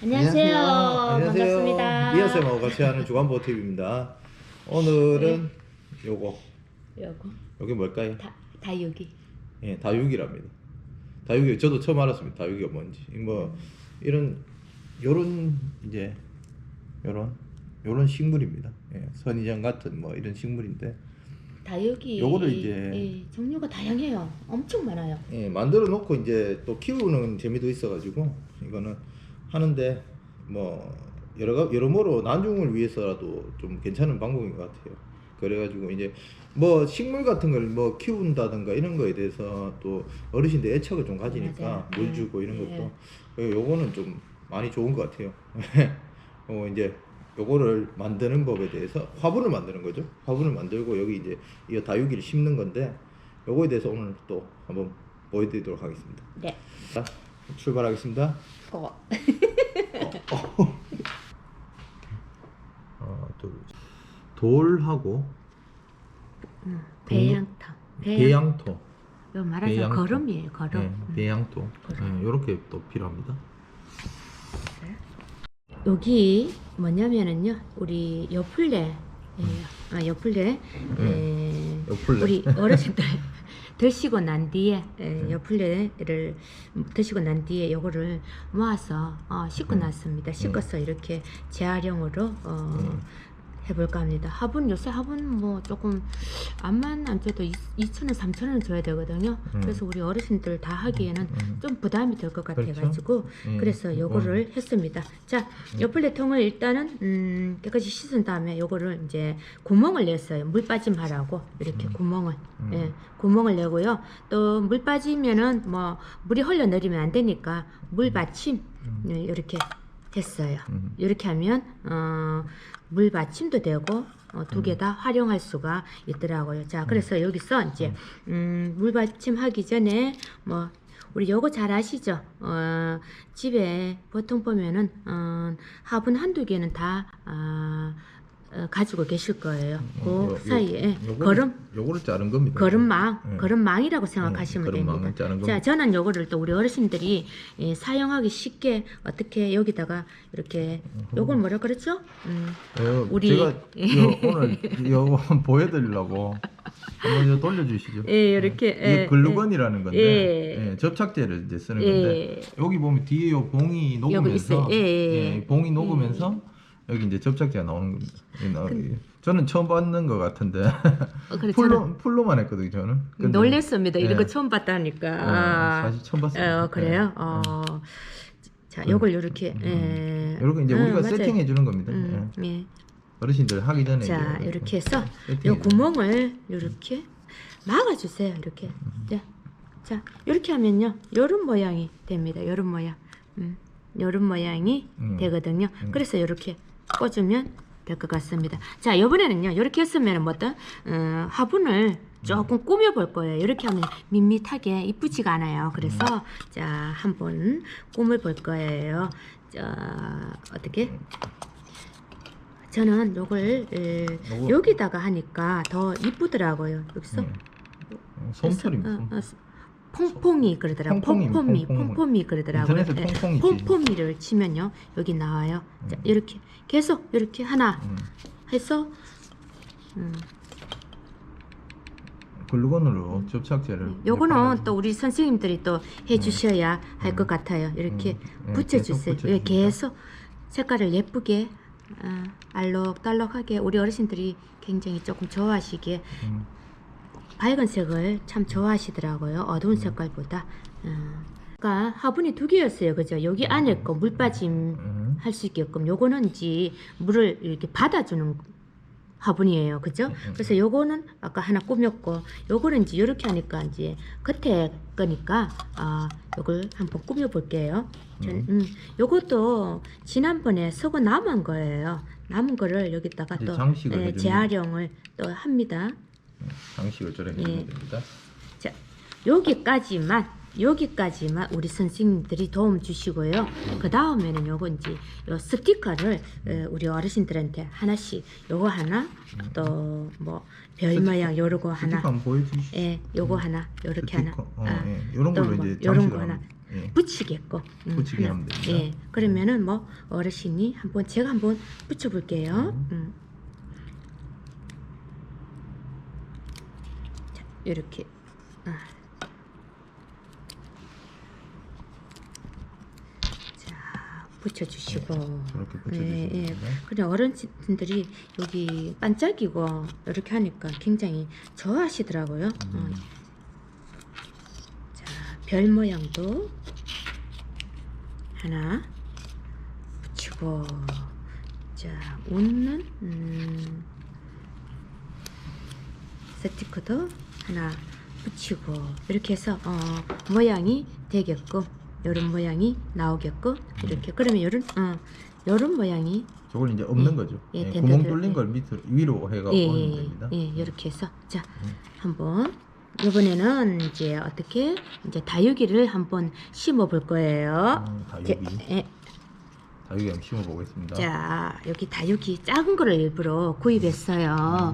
안녕하세요. 안녕하세요. 반갑습니다. 미아쌤하고 같이 하는 주간보 TV입니다. 오늘은 네. 요거 요거 여기 뭘까요? 다, 다 여기. 예, 다육이랍니다. 다육이 저도 처음 알았습니다. 다육이가 뭔지. 뭐 이런 요런 이제 요런 요런 식물입니다. 예, 선인장 같은 뭐 이런 식물인데 다 여기. 요거를 이제- 예, 종류가 다양해요. 엄청 많아요. 예, 만들어 놓고 이제 또 키우는 재미도 있어 가지고 이거는 하는데 뭐 여러 가 여러모로 나중을 위해서라도 좀 괜찮은 방법인 것 같아요. 그래가지고 이제 뭐 식물 같은 걸 뭐 키운다든가 이런 거에 대해서 또 어르신들 애착을 좀 가지니까 맞아요. 물 네. 주고 이런 네. 것도 그래서 요거는 좀 많이 좋은 것 같아요. 어 이제 요거를 만드는 법에 대해서 화분을 만드는 거죠. 화분을 만들고 여기 이제 이 다육이를 심는 건데 요거에 대해서 오늘 또 한번 보여드리도록 하겠습니다. 네. 자, 출발하겠습니다. 거. 하나, 둘, 돌하고 배양터. 배양. 배양토, 요 말하자면 배양토. 걸음이에요. 걸음. 네, 음. 배양토. 이렇게 또 필요합니다. 여기 뭐냐면은요. 우리 여플레. 예. 아, 여플레. 예. 요플레. 우리 어르신들 드시고 난 뒤에 에, 요플레를 드시고 난 뒤에 요거를 모아서 어, 씻고 음. 났습니다. 씻어서 이렇게 재활용으로 어, 음. 해볼까 합니다. 화분 요새 화분 뭐 조금 암만 안 줘도 2,000원, 3,000원 줘야 되거든요. 음. 그래서 우리 어르신들 다 하기에는 음. 좀 부담이 될것 그렇죠. 같아 가지고 음. 그래서 요거를 했습니다. 자, 요플레 통을 일단은 음, 깨끗이 씻은 다음에 요거를 이제 구멍을 냈어요. 물 빠짐 하라고 이렇게 구멍을 음. 예, 구멍을 내고요. 또 물 빠지면은 뭐 물이 흘러 내리면 안 되니까 물 받침 네, 이렇게 했어요. 음. 이렇게 하면 어, 물 받침도 되고 어, 두 개 다 활용할 수가 있더라고요. 자, 그래서 여기서 이제 음, 물 받침하기 전에 뭐 우리 요거 잘 아시죠? 어, 집에 보통 보면은 어, 화분 한두 개는 다 아, 어, 가지고 계실 거예요. 그 요- 요- 사이에 요거를- 걸음 요거를 자른 겁니다. 걸음망, 예. 걸음망이라고 생각하시면 음, 걸음망을 됩니다. 자른 자, 겁니다. 저는 요거를 또 우리 어르신들이 예, 사용하기 쉽게 어떻게 여기다가 이렇게 요걸 뭐라 그랬죠? 음, 요, 우리- 제가 요, 오늘 요 보여드리려고 한번 요 돌려주시죠. 예, 이렇게 이게 예, 글루건이라는 건데 예. 예, 접착제를 이제 쓰는 예. 건데 여기 보면 뒤에 요 봉이 녹으면서 있어요. 예, 예. 예, 봉이 녹으면서 여기 이제 접착제가 나오는 겁니다. 이 나- 저는 처음 봤는 것 같은데 어, 그래, 저는 풀로 풀로만 했거든요 저는. 근데, 놀랬습니다. 이런 예. 거 처음 봤다니까. 어, 아, 사실 처음 봤습니다. 어, 그래요? 예. 어, 자, 요걸 이렇게 예. 이렇게 이제 음, 우리가 맞아요. 세팅해 주는 겁니다. 음, 예. 예. 어르신들 하기 전에 자, 이제 이렇게 해서 세팅해 요 주는 구멍을 이렇게 막아 주세요. 이렇게. 자, 자, 이렇게 하면요, 요런 모양이 됩니다. 요런 모양. 음, 요런 모양이 음. 되거든요. 음. 그래서 이렇게 꽂으면 될 것 같습니다. 자, 이번에는요, 이렇게 했으면 뭐 어떤 어, 화분을 조금 꾸며 볼 거예요. 이렇게 하면 밋밋하게 이쁘지가 않아요. 그래서 음. 자, 한번 꾸며 볼 거예요. 자, 어떻게? 저는 요걸 에, 요거- 여기다가 하니까 더 이쁘더라고요. 여기서 음. 솜털입니다. 어. 어, 퐁퐁이 그러더라고. 퐁퐁이, 퐁퐁이, 퐁퐁. 퐁퐁이 그러더라고요. 인터넷에 예, 퐁퐁. 퐁퐁이를 치면요 여기 나와요. 자, 이렇게 계속 이렇게 하나 음. 해서 음, 글루건으로 접착제를 요거는 발라주고. 또 우리 선생님들이 또 해주셔야 할 것 같아요. 이렇게 음, 예, 붙여주세요. 계속 예. 계속 색깔을 예쁘게 어, 알록달록하게 우리 어르신들이 굉장히 조금 좋아하시기에 음. 밝은 색을 참 좋아하시더라고요. 어두운 색깔보다. 어. 그러니까 화분이 두 개였어요. 그죠? 여기 안에 거 물 빠짐 음. 할수 있게끔 요거는 이제 물을 이렇게 받아주는 화분이에요. 그죠? 그래서 요거는 아까 하나 꾸몄고 요거는 이제 이렇게 하니까 이제 겉에 거니까 아 요걸 한번 꾸며 볼게요. 전, 음. 음, 요것도 지난번에 쓰고 남은 거예요. 남은 거를 여기다가 또 예, 재활용을 또 합니다. 장식을 저렇게 예. 해주면 됩니다. 자, 여기까지만 여기까지만 우리 선생님들이 도움 주시고요. 그 다음에는 요거 이제 요 스티커를 에, 우리 어르신들한테 하나씩 요거 하나 또 뭐 별 모양 하나 스티커 한번 보여주시죠. 예 요거 하나 요렇게 하나. 어, 아, 예. 걸로 뭐 이제 요런 거 하나 예. 붙이겠고 음, 붙이게 하나. 하면 됩니다. 예 그러면은 뭐 어르신이 한번 제가 한번 붙여 볼게요. 음. 자 이렇게 아. 자 붙여주시고 저렇게 예, 예. 붙여주시면 그래 어른들이 여기 반짝이고 이렇게 하니까 굉장히 좋아하시더라고요. 어. 음. 자, 별 모양도 하나 붙이고 자 웃는 음, 스티커도 하나 붙이고 이렇게 해서 어, 모양이 되게끔 이런 모양이 나오게끔 이렇게 그러면 이런 어, 이런 모양이 저걸 이제 없는 거죠. 예, 예, 된 구멍 뚫린 예. 걸 밑으로 위로 해가 예, 오는 예, 됩니다. 예, 이렇게 해서 자 음. 한번 이번에는 이제 어떻게 이제 다육이를 한번 심어 볼 거예요. 음, 제- 다육이 예, 다육이 한번 심어 보겠습니다. 자 여기 다육이 작은 거를 일부러 구입했어요.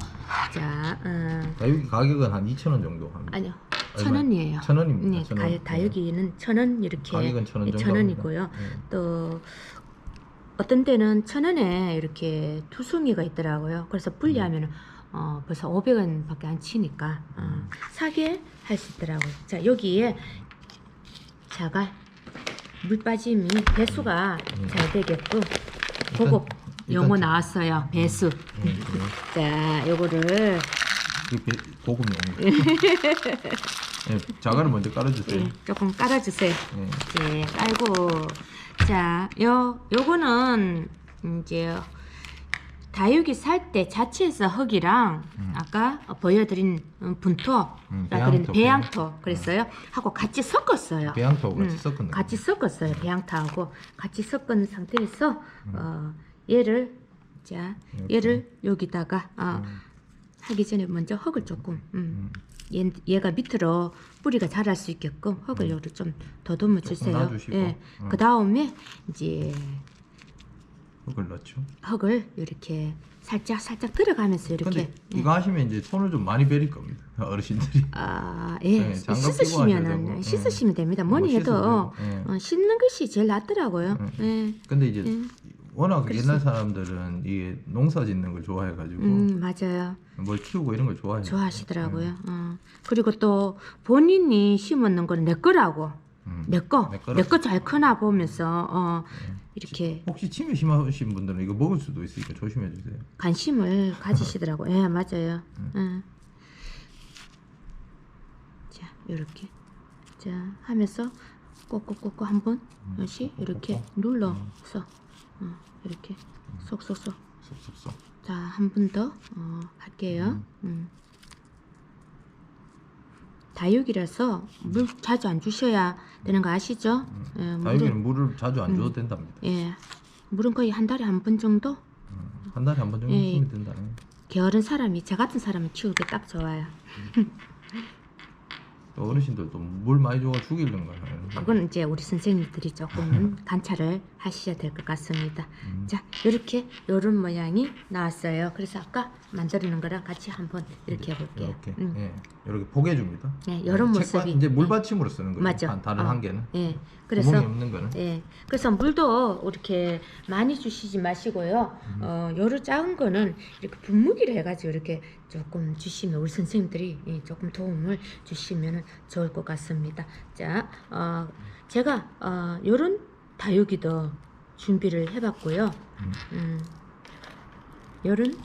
자, 음, 다육이 가격은 한 2,000원 정도 합니다. 아니요, 얼마? 천 원이에요. 천 원입니다. 네, 천 가, 원. 다 육이는 천 원 이렇게 가격은 천원 예, 정도 천 원이고요. 합니다. 예. 또 어떤 때는 천 원에 이렇게 투성이가 있더라고요. 그래서 분리하면 어, 벌써 500원밖에 안 치니까 어, 사게 할 수 있더라고요. 자 여기에 자가 물 빠짐이 배수가 음. 잘 되게끔 고급 일단 용어 자- 나왔어요. 배수. 음, 자 요거를 그 배- 고급 용입니다. 예, 자갈을 먼저 깔아주세요. 예, 조금 깔아주세요. 예. 이제 깔고 자, 요 요거는 이제 다육이 살 때 자체에서 흙이랑 음. 아까 보여드린 음, 분토, 음, 배양토, 배양토 그랬어요. 하고 같이 섞었어요. 배양토하고 같이 음, 섞은 거. 같이 섞었어요. 배양토하고 같이 섞은 상태에서 어, 얘를 자. 얘를 여기다가 어, 음, 하기 전에 먼저 흙을 조금 음, 음. 얘, 얘가 밑으로 뿌리가 자랄 수 있게끔 흙을 여기 좀 더듬어 주세요. 예. 음. 그 다음에 이제 흙을 넣죠. 흙을 이렇게 살짝 살짝 들어가면서 이렇게. 근데 예. 이거 하시면 이제 손을 좀 많이 베릴 겁니다. 어르신들이. 아, 예. 네, 장갑 끼고 하셔야 씻으시면은 되고. 씻으시면 됩니다. 뭐 뭐니 해도 씻어도 되고. 예. 어, 씻는 것이 제일 낫더라고요. 음. 예. 근데 이제 예. 워낙 옛날 사람들은 이게 농사 짓는 걸 좋아해가지고 음, 맞아요. 뭘 키우고 이런 걸 좋아해요. 좋아하시더라고요. 어. 그리고 또 본인이 심었는 거는 내 거라고. 음. 내 거, 내 거라고. 내거잘 크나 보면서 어, 예. 이렇게 혹시 치매 심하신 분들은 이거 먹을 수도 있으니까 조심해 주세요. 관심을 가지시더라고. 예, 맞아요. 음. 예. 자, 이렇게 자 하면서 꼭꼭꼭꼭 한번 음, 다시 이렇게 꼭꼭꼭. 눌러서 어, 이렇게 쏙쏙쏙. 쏙쏙쏙. 자, 한 번 더 어, 할게요. 음. 다육이라서 물 자주 안 주셔야 되는 거 아시죠? 예, 음. 다육이는 물을 자주 안 줘도 된답니다. 예, 물은 거의 한 달에 한 번 정도 음, 한 달에 한 번 정도 예. 주면 된다. 게으른 사람이 저 같은 사람이 키우기 딱 좋아요. 또 어르신들도 물 많이 줘가 죽이는 거예요. 그건 이제 우리 선생님들이 조금 관찰을 하셔야 될 것 같습니다. 음. 자, 이렇게 요런 모양이 나왔어요. 그래서 아까 만들어 놓은 거랑 같이 한번 이렇게 해볼게요. 이렇게 음. 예, 이렇게 보게 줍니다. 네, 이런 책받- 모습이 이제 물받침으로 쓰는 거죠. 맞죠. 한- 다른 어. 한 개는 예, 그래서 구멍이 없는 거는 예, 그래서 물도 이렇게 많이 주시지 마시고요. 음. 어, 요런 작은 거는 이렇게 분무기를 해가지고 이렇게 조금 주시면 우리 선생님들이 예, 조금 도움을 주시면 좋을 것 같습니다. 자, 어, 제가 어, 요런 다육이도 준비를 해봤고요. 음. 음, 요런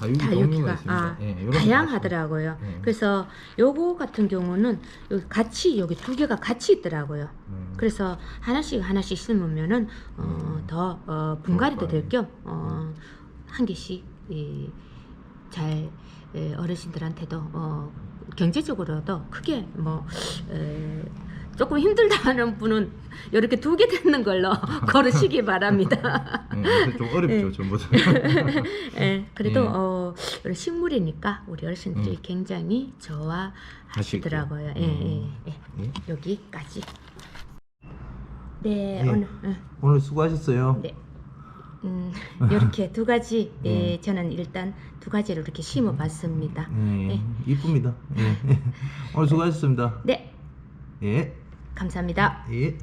다육이 다육이가. 아, 예, 거 다양하더라고요. 예. 그래서 요거 같은 경우는 여기 같이 여기 두 개가 같이 있더라고요. 음. 그래서 하나씩 하나씩 심으면은 어, 음. 더 어, 분갈이도 될겸 어, 한 개씩 이, 잘 에, 어르신들한테도 어, 경제적으로도 크게 뭐 에, 조금 힘들다 하는 분은 이렇게 두 개 되는 걸로 걸으시기 바랍니다. 음, 그래서 좀 어렵죠 네. 전부 다. 예, 그래도 예. 어, 식물이니까 우리 어르신들이 음. 굉장히 좋아하시더라고요. 예, 예, 예. 예. 여기까지. 네, 예. 오늘 응, 오늘 수고하셨어요. 네. 음, 이렇게 두 가지 예, 저는 일단 두 가지를 이렇게 심어 봤습니다. 네, 네. 이쁩니다. 예. 오늘 수고하셨습니다. 네, 예, 감사합니다. 예.